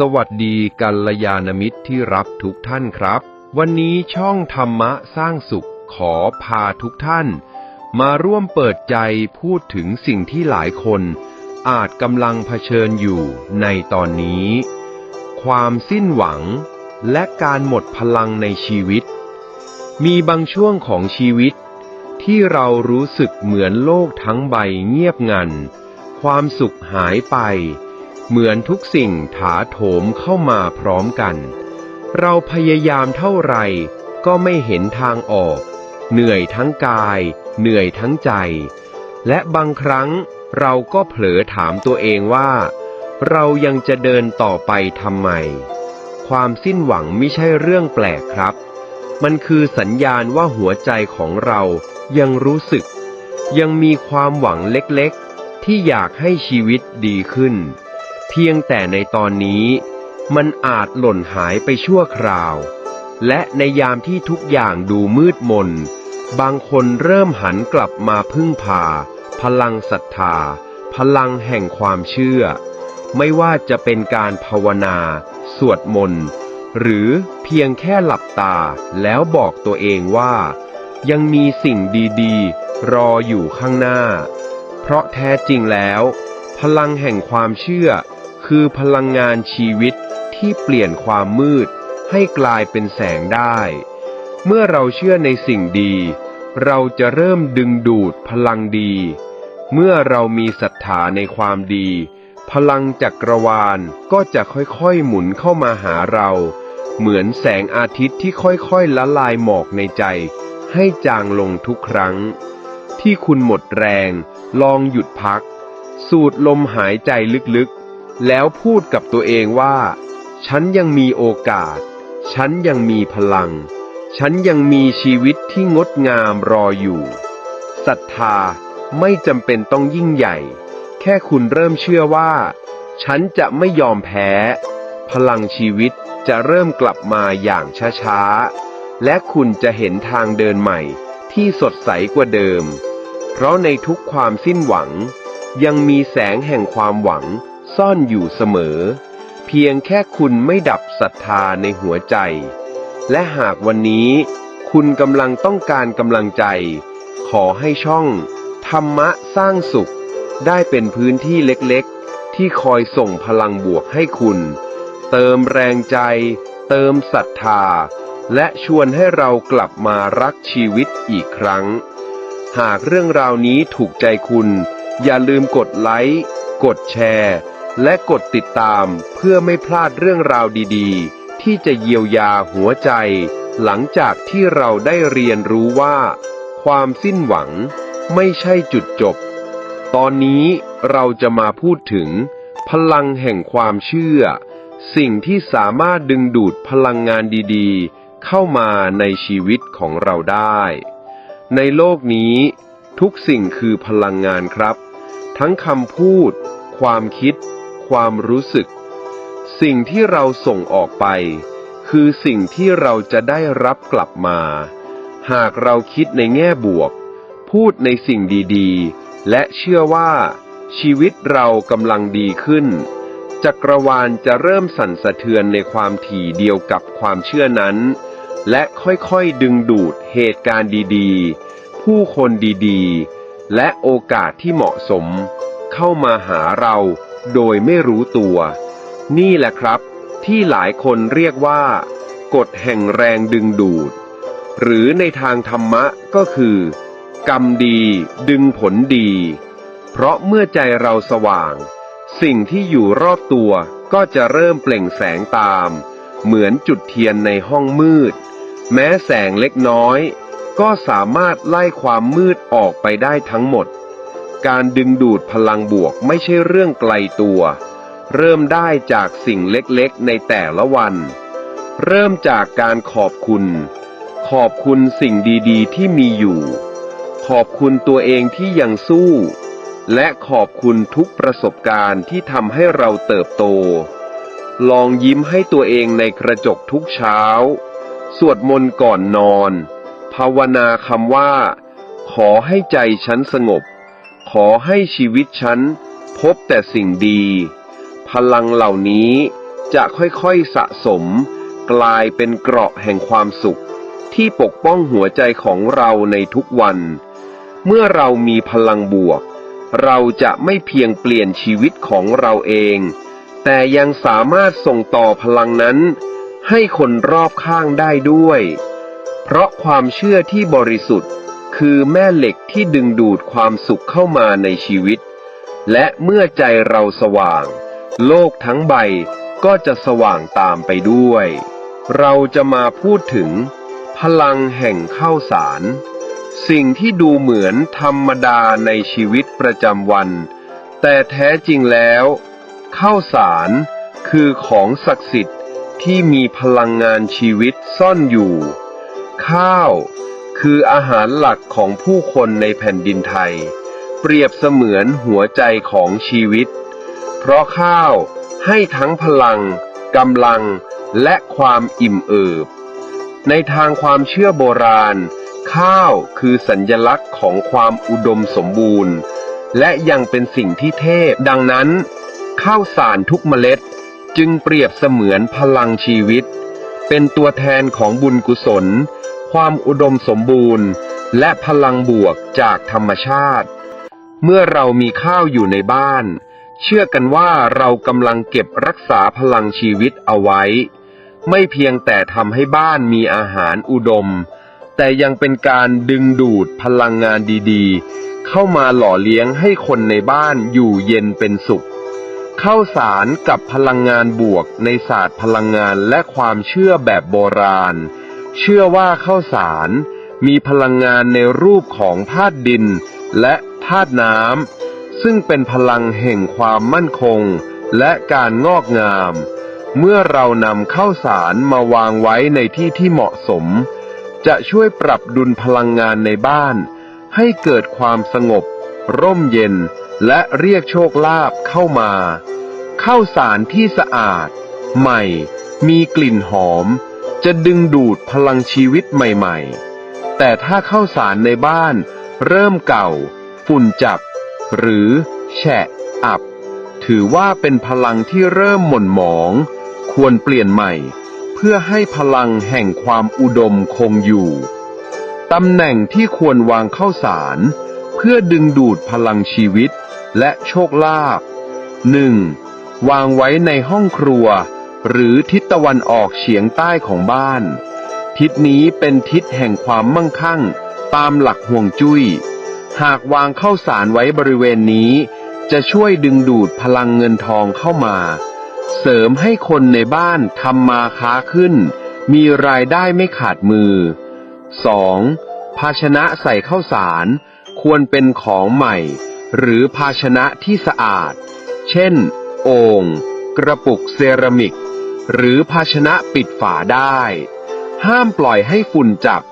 สวัสดีกัลยาณมิตรที่รักทุกท่านครับ วันนี้ช่องธรรมะสร้างสุขขอพาทุกท่าน มาร่วมเปิดใจพูดถึงสิ่งที่หลายคน อาจกำลังเผชิญอยู่ในตอนนี้ ความสิ้นหวัง และการหมดพลังในชีวิต มีบางช่วงของชีวิต ที่เรารู้สึกเหมือนโลกทั้งใบเงียบงัน ความสุขหายไป เหมือนทุกสิ่งถาโถมเข้ามาพร้อมกัน เราพยายามเท่าไหร่ก็ไม่เห็นทางออก เหนื่อยทั้งกาย เหนื่อยทั้งใจ และบางครั้งเราก็เผลอถามตัวเองว่า เรายังจะเดินต่อไปทำไม ความสิ้นหวังไม่ใช่เรื่องแปลกครับ มันคือสัญญาณว่าหัวใจของเรายังรู้สึก ยังมีความหวังเล็กๆ ที่อยากให้ชีวิตดีขึ้น เพียงแต่ในตอนนี้มันอาจหล่นหายไปชั่วคราว และในยามที่ทุกอย่างดูมืดมน บางคนเริ่มหันกลับมาพึ่งพา พลังศรัทธา พลังแห่งความเชื่อ ไม่ว่าจะเป็นการภาวนา สวดมนต์หรือเพียงแค่หลับตาแล้วบอกตัวเองว่า ยังมีสิ่งดีๆ รออยู่ข้างหน้า เพราะแท้จริงแล้ว พลังแห่งความเชื่อ คือพลังงานชีวิตที่เปลี่ยนความมืดให้กลายเป็นแสงได้ เมื่อเราเชื่อในสิ่งดี เราจะเริ่มดึงดูดพลังดี เมื่อเรามีศรัทธาในความดี พลังจักรวาลก็จะค่อยๆหมุนเข้ามาหาเรา เหมือนแสงอาทิตย์ที่ค่อยๆละลายหมอกในใจ ให้จางลงทุกครั้ง ที่คุณหมดแรง ลองหยุดพัก สูดลมหายใจลึกๆ แล้วพูดกับตัวเองว่า ฉันยังมีโอกาส ฉันยังมีพลัง ฉันยังมีชีวิตที่งดงามรออยู่ศรัทธาไม่จำเป็นต้องยิ่งใหญ่ แค่คุณเริ่มเชื่อว่า ฉันจะไม่ยอมแพ้ พลังชีวิตจะเริ่มกลับมาอย่างช้าๆ และคุณจะเห็นทางเดินใหม่ที่สดใสกว่าเดิม เพราะในทุกความสิ้นหวัง ยังมีแสงแห่งความหวัง ซ่อนอยู่เสมอ เพียงแค่คุณไม่ดับศรัทธาในหัวใจ และหากวันนี้ คุณกำลังต้องการกำลังใจ ขอให้ช่อง ธรรมะสร้างสุข ได้เป็นพื้นที่เล็กๆ ที่คอยส่งพลังบวกให้คุณ เติมแรงใจ เติมศรัทธา และชวนให้เรากลับมารักชีวิตอีกครั้ง หากเรื่องราวนี้ถูกใจคุณอย่าลืมกดไลค์ กดแชร์ และกดติดตามเพื่อไม่พลาดเรื่องราวดีๆ ที่จะเยียวยาหัวใจ หลังจากที่เราได้เรียนรู้ว่า ความสิ้นหวังไม่ใช่จุดจบ ตอนนี้เราจะมาพูดถึง พลังแห่งความเชื่อ สิ่งที่สามารถดึงดูดพลังงานดีๆ เข้ามาในชีวิตของเราได้ ในโลกนี้ ทุกสิ่งคือพลังงานครับ ทั้งคำพูด ความคิด ความรู้สึก สิ่งที่เราส่งออกไป คือสิ่งที่เราจะได้รับกลับมา หากเราคิดในแง่บวก พูดในสิ่งดีๆ และเชื่อว่า ชีวิตเรากำลังดีขึ้น จักรวาลจะเริ่มสั่นสะเทือนในความถี่เดียวกับความเชื่อนั้น และค่อยๆดึงดูดเหตุการณ์ดีๆ ผู้คนดีๆ และโอกาสที่เหมาะสมเข้ามาหาเรา โดยไม่รู้ตัว นี่แหละครับ ที่หลายคนเรียกว่า กฎแห่งแรงดึงดูด หรือในทางธรรมะก็คือ กรรมดีดึงผลดี เพราะเมื่อใจเราสว่าง สิ่งที่อยู่รอบตัวก็จะเริ่มเปล่งแสงตาม เหมือนจุดเทียนในห้องมืด แม้แสงเล็กน้อย ก็สามารถไล่ความมืดออกไปได้ทั้งหมด การดึงดูดพลังบวกไม่ใช่เรื่องไกลตัว เริ่มได้จากสิ่งเล็กๆในแต่ละวัน เริ่มจากการขอบคุณ ขอบคุณสิ่งดีๆ ที่มีอยู่ ขอบคุณตัวเองที่ยังสู้ และขอบคุณทุกประสบการณ์ที่ทำให้เราเติบโต ลองยิ้มให้ตัวเองในกระจกทุกเช้า สวดมนต์ก่อนนอน ภาวนาคำว่า ขอให้ใจฉันสงบ อให้ชีวิตฉันพบแต่สิ่งดี พลังเหล่านี้จะค่อยๆสะสม กลายเป็นเกราะแห่งความสุข ที่ปกป้องหัวใจของเราในทุกวัน เมื่อเรามีพลังบวก เราจะไม่เพียงเปลี่ยนชีวิตของเราเอง แต่ยังสามารถส่งต่อพลังนั้น ให้คนรอบข้างได้ด้วย เพราะความเชื่อที่บริสุทธิ์ คือแม่เหล็กที่ดึงดูดความสุขเข้ามาในชีวิต และเมื่อใจเราสว่าง โลกทั้งใบก็จะสว่างตามไปด้วย เราจะมาพูดถึง พลังแห่งข้าวสาร สิ่งที่ดูเหมือนธรรมดาในชีวิตประจำวัน แต่แท้จริงแล้วข้าวสารคือของศักดิ์สิทธิ์ที่มีพลังงานชีวิตซ่อนอยู่ ข้าว คืออาหารหลักของผู้คนในแผ่นดินไทย เปรียบเสมือนหัวใจของชีวิต เพราะข้าวให้ทั้งพลังกำลังและความอิ่มเอิบ ในทางความเชื่อโบราณ ข้าวคือสัญญลักษณ์ของความอุดมสมบูรณ์ และยังเป็นสิ่งที่เทพ ดังนั้น ข้าวสารทุกเมล็ดจึงเปรียบเสมือนพลังชีวิต เป็นตัวแทนของบุญกุศล ความอุดมสมบูรณ์ และพลังบวกจากธรรมชาติ เมื่อเรามีข้าวอยู่ในบ้าน เชื่อกันว่าเรากำลังเก็บรักษาพลังชีวิตเอาไว้ ไม่เพียงแต่ทำให้บ้านมีอาหารอุดม แต่ยังเป็นการดึงดูดพลังงานดีๆ เข้ามาหล่อเลี้ยงให้คนในบ้านอยู่เย็นเป็นสุขข้าวสารกับพลังงานบวกในศาสตร์พลังงานและความเชื่อแบบโบราณ เชื่อว่าข้าวสารมีพลังงานในรูปของธาตุดินและธาตุน้ำซึ่งเป็นพลังแห่งความมั่นคงและการงอกงาม เมื่อเรานำข้าวสารมาวางไว้ในที่ที่เหมาะสม จะช่วยปรับดุลพลังงานในบ้าน ให้เกิดความสงบ ร่มเย็น และเรียกโชคลาภเข้ามาข้าวสารที่สะอาด ใหม่ มีกลิ่นหอม จะดึงดูดพลังชีวิตใหม่ๆ แต่ถ้าเข้าสารในบ้าน เริ่มเก่า ฝุ่นจับ หรือแฉะอับ ถือว่าเป็นพลังที่เริ่มหม่นหมอง ควรเปลี่ยนใหม่ เพื่อให้พลังแห่งความอุดมคงอยู่ ตำแหน่งที่ควรวางเข้าสาร เพื่อดึงดูดพลังชีวิตและโชคลาภ 1. วางไว้ในห้องครัว หรือทิศตะวันออกเฉียงใต้ของบ้าน ทิศนี้เป็นทิศแห่งความมั่งคั่ง ตามหลักห่วงจุย้ย หากวางเข้าสารไว้บริเวณนี้ จะช่วยดึงดูดพลังเงินทองเข้ามา เสริมให้คนในบ้านทำมาค้าขึ้น มีรายได้ไม่ขาดมือ 2. ภาชนะใส่ข้าวสารควรเป็นของใหม่ หรือภาชนะที่สะอาด เช่น โอ่งกระปุกเซรามิก หรือภาชนะปิดฝาได้ ห้ามปล่อยให้ฝุ่นจับ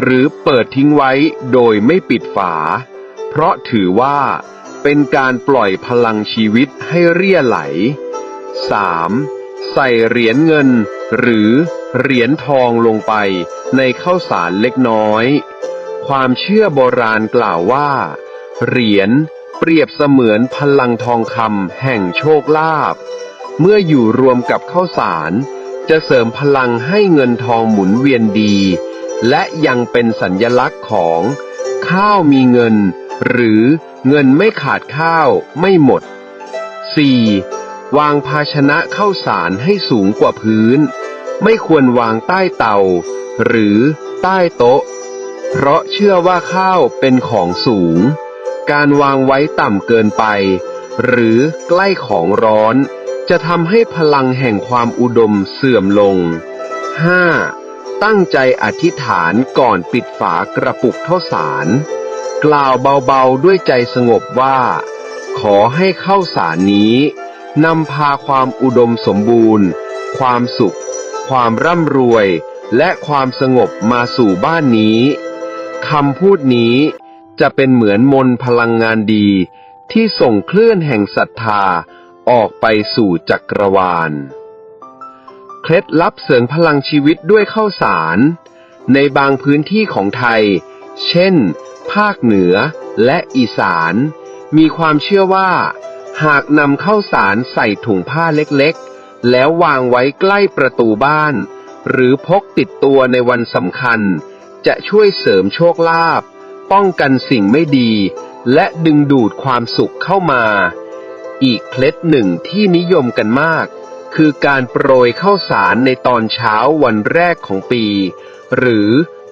หรือเปิดทิ้งไว้โดยไม่ปิดฝา เพราะถือว่าเป็นการปล่อยพลังชีวิตให้เรี่ยไหล 3. ใส่เหรียญเงิน หรือเหรียญทองลงไปในข้าวสารเล็กน้อย ความเชื่อโบราณกล่าวว่า เหรียญเปรียบเสมือนพลังทองคำแห่งโชคลาภ เมื่ออยู่รวมกับข้าวสาร จะเสริมพลังให้เงินทองหมุนเวียนดี และยังเป็นสัญญลักษณ์ของ ข้าวมีเงิน หรือเงินไม่ขาดข้าวไม่หมด 4. วางภาชนะข้าวสารให้สูงกว่าพื้น ไม่ควรวางใต้เตา หรือใต้โต๊ะ เพราะเชื่อว่าข้าวเป็นของสูง การวางไว้ต่ำเกินไป หรือใกล้ของร้อน จะทำให้พลังแห่งความอุดมเสื่อมลง 5. ตั้งใจอธิษฐานก่อนปิดฝากระปุกข้าวสาร กล่าวเบาๆด้วยใจสงบว่า ขอให้ข้าวสารนี้นำพาความอุดมสมบูรณ์ ความสุข ความร่ำรวย และความสงบมาสู่บ้านนี้คำพูดนี้จะเป็นเหมือนมนพลังงานดีที่ส่งคลื่นแห่งศรัทธา ออกไปสู่จักรวาล เคล็ดลับเสริมพลังชีวิตด้วยข้าวสาร ในบางพื้นที่ของไทย เช่น ภาคเหนือและอีสาน มีความเชื่อว่า หากนำข้าวสารใส่ถุงผ้าเล็กๆ แล้ววางไว้ใกล้ประตูบ้าน หรือพกติดตัวในวันสำคัญ จะช่วยเสริมโชคลาภป้องกันสิ่งไม่ดี และดึงดูดความสุขเข้ามา อีกเคล็ดหนึ่งที่นิยมกันมาก คือการโปรยข้าวสารในตอนเช้าวันแรกของปี หรือ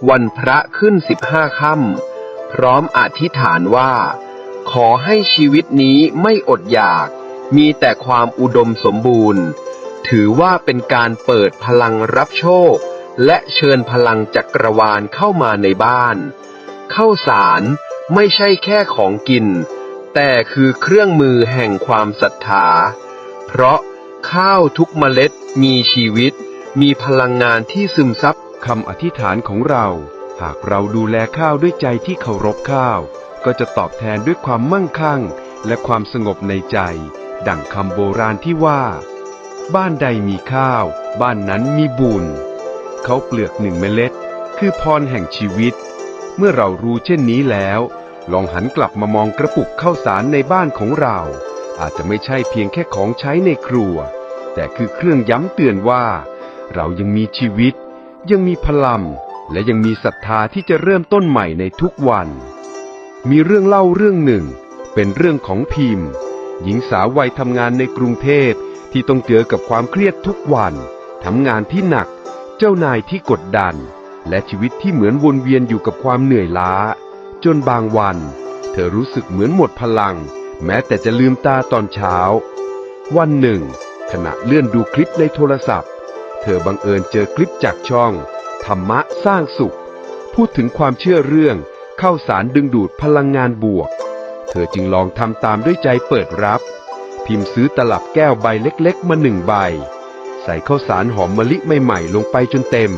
วันพระขึ้นสิบห้าค่ำพร้อมอธิษฐานว่า ขอให้ชีวิตนี้ไม่อดอยาก มีแต่ความอุดมสมบูรณ์ ถือว่าเป็นการเปิดพลังรับโชค และเชิญพลังจักรวาลเข้ามาในบ้านข้าวสารไม่ใช่แค่ของกิน แต่คือเครื่องมือแห่งความศรัทธา เพราะข้าวทุกเมล็ดมีชีวิต มีพลังงานที่ซึมซับคำอธิษฐานของเรา หากเราดูแลข้าวด้วยใจที่เคารพข้าว ก็จะตอบแทนด้วยความมั่งคั่ง และความสงบในใจ ดั่งคำโบราณที่ว่า บ้านใดมีข้าว บ้านนั้นมีบุญเขาเปลือกหนึ่งเมล็ด คือพรแห่งชีวิต เมื่อเรารู้เช่นนี้แล้ว ลองหันกลับมามองกระปุกข้าวสารในบ้านของเรา อาจจะไม่ใช่เพียงแค่ของใช้ในครัว แต่คือเครื่องย้ำเตือนว่า เรายังมีชีวิต ยังมีพลังและยังมีศรัทธาที่จะเริ่มต้นใหม่ในทุกวัน มีเรื่องเล่าเรื่องหนึ่ง เป็นเรื่องของพิมพ์ หญิงสาววัยทำงานในกรุงเทพที่ต้องเจอกับความเครียดทุกวันทำงานที่หนัก เจ้านายที่กดดัน และชีวิตที่เหมือนวนเวียนอยู่กับความเหนื่อยล้า จนบางวัน เธอรู้สึกเหมือนหมดพลัง แม้แต่จะลืมตาตอนเช้า วันหนึ่ง ขณะเลื่อนดูคลิปในโทรศัพท์ เธอบังเอิญเจอคลิปจากช่อง ธรรมะสร้างสุข พูดถึงความเชื่อเรื่องเข้าสารดึงดูดพลังงานบวก เธอจึงลองทำตามด้วยใจเปิดรับ พิมพ์ซื้อตลับแก้วใบเล็กๆ มาหนึ่งใบ ใส่ข้าวสารหอมมะลิใหม่ๆ ลงไปจนเต็ม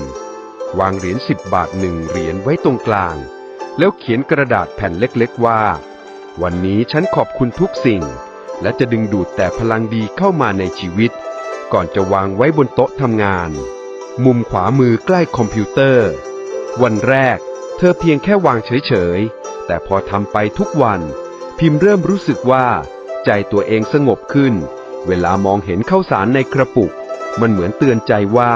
วางเหรียญสิบบาทหนึ่งเหรียญไว้ตรงกลาง แล้วเขียนกระดาษแผ่นเล็กๆว่า วันนี้ฉันขอบคุณทุกสิ่ง และจะดึงดูดแต่พลังดีเข้ามาในชีวิต ก่อนจะวางไว้บนโต๊ะทำงาน มุมขวามือใกล้คอมพิวเตอร์ วันแรก เธอเพียงแค่วางเฉยๆ แต่พอทำไปทุกวัน พิมพ์เริ่มรู้สึกว่า ใจตัวเองสงบขึ้น เวลามองเห็นข้าวสารในกระปุก มันเหมือนเตือนใจว่า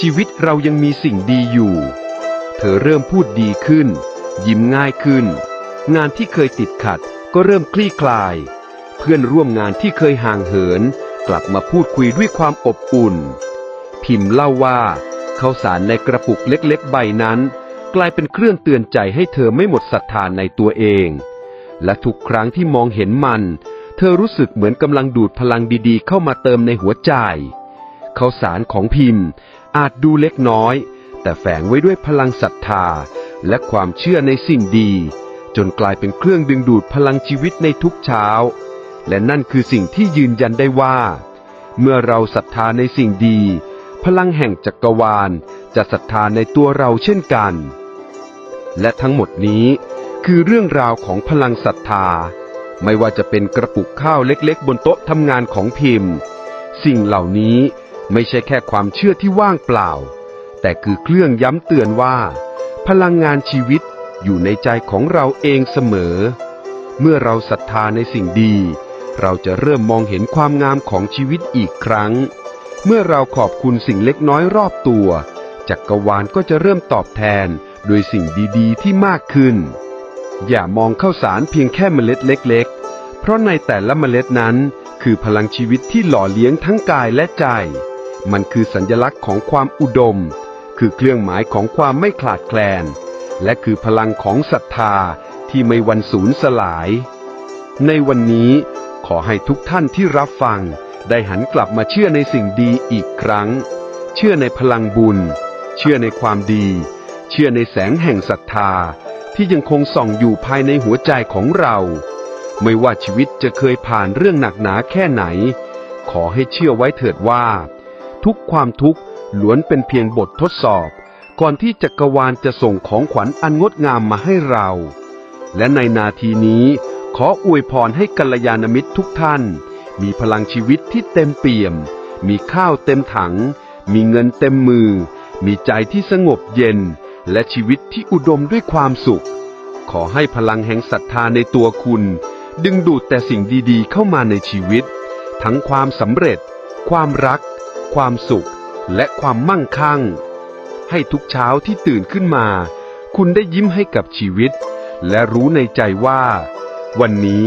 ชีวิตเรายังมีสิ่งดีอยู่ เธอเริ่มพูดดีขึ้น ยิ้มง่ายขึ้น งานที่เคยติดขัดก็เริ่มคลี่คลาย เพื่อนร่วมงานที่เคยห่างเหิน กลับมาพูดคุยด้วยความอบอุ่น พิมพ์เล่าว่าข้าวสารในกระปุกเล็กๆ ใบนั้น กลายเป็นเครื่องเตือนใจให้เธอไม่หมดศรัทธาในตัวเอง และทุกครั้งที่มองเห็นมัน เธอรู้สึกเหมือนกำลังดูดพลังดีๆ เข้ามาเติมในหัวใจข้าวสารของพิมพ์อาจดูเล็กน้อย แต่แฝงไว้ด้วยพลังศรัทธา และความเชื่อในสิ่งดี จนกลายเป็นเครื่องดึงดูดพลังชีวิตในทุกเช้า และนั่นคือสิ่งที่ยืนยันได้ว่า เมื่อเราศรัทธาในสิ่งดี พลังแห่งจักรวาลจะศรัทธาในตัวเราเช่นกัน และทั้งหมดนี้คือเรื่องราวของพลังศรัทธา ไม่ว่าจะเป็นกระปุกข้าวเล็กๆ บนโต๊ะทำงานของพิมพ์ สิ่งเหล่านี้ไม่ใช่แค่ความเชื่อที่ว่างเปล่า แต่คือเครื่องย้ำเตือนว่า พลังงานชีวิตอยู่ในใจของเราเองเสมอ เมื่อเราศรัทธาในสิ่งดี เราจะเริ่มมองเห็นความงามของชีวิตอีกครั้ง เมื่อเราขอบคุณสิ่งเล็กน้อยรอบตัว จักรวาลก็จะเริ่มตอบแทนโดยสิ่งดีๆ ที่มากขึ้น อย่ามองข้าวสารเพียงแค่เมล็ดเล็ก ๆ เพราะในแต่ละเมล็ดนั้น คือพลังชีวิตที่หล่อเลี้ยงทั้งกายและใจ มันคือสัญลักษณ์ของความอุดม คือเครื่องหมายของความไม่ขาดแคลน และคือพลังของศรัทธาที่ไม่วันสูญสลาย ในวันนี้ขอให้ทุกท่านที่รับฟัง ได้หันกลับมาเชื่อในสิ่งดีอีกครั้ง เชื่อในพลังบุญ เชื่อในความดี เชื่อในแสงแห่งศรัทธา ที่ยังคงส่องอยู่ภายในหัวใจของเรา ไม่ว่าชีวิตจะเคยผ่านเรื่องหนักหนาแค่ไหน ขอให้เชื่อไว้เถิดว่า ทุกความทุกข์ ล้วนเป็นเพียงบททดสอบ ก่อนที่จักรวาลจะส่งของขวัญอันงดงามมาให้เรา และในนาทีนี้ขออวยพรให้กัลยาณมิตรทุกท่าน มีพลังชีวิตที่เต็มเปี่ยม มีข้าวเต็มถัง มีเงินเต็มมือ มีใจที่สงบเย็น และชีวิตที่อุดมด้วยความสุข ขอให้พลังแห่งศรัทธาในตัวคุณ ดึงดูดแต่สิ่งดีๆเข้ามาในชีวิต ทั้งความสำเร็จ ความรัก ความสุข และความมั่งคั่ง ให้ทุกเช้าที่ตื่นขึ้นมา คุณได้ยิ้มให้กับชีวิต และรู้ในใจว่า วันนี้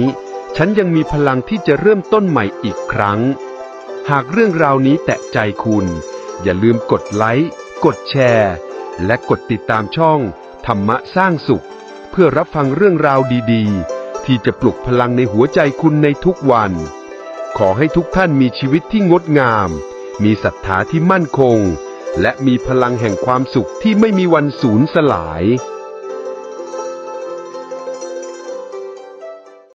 ฉันยังมีพลังที่จะเริ่มต้นใหม่อีกครั้ง หากเรื่องราวนี้แตะใจคุณ อย่าลืมกดไลค์ กดแชร์ และกดติดตามช่อง ธรรมะสร้างสุข เพื่อรับฟังเรื่องราวดีๆ ที่จะปลุกพลังในหัวใจคุณในทุกวัน ขอให้ทุกท่านมีชีวิตที่งดงาม มีศรัทธาที่มั่นคง และมีพลังแห่งความสุขที่ไม่มีวันสูญสลาย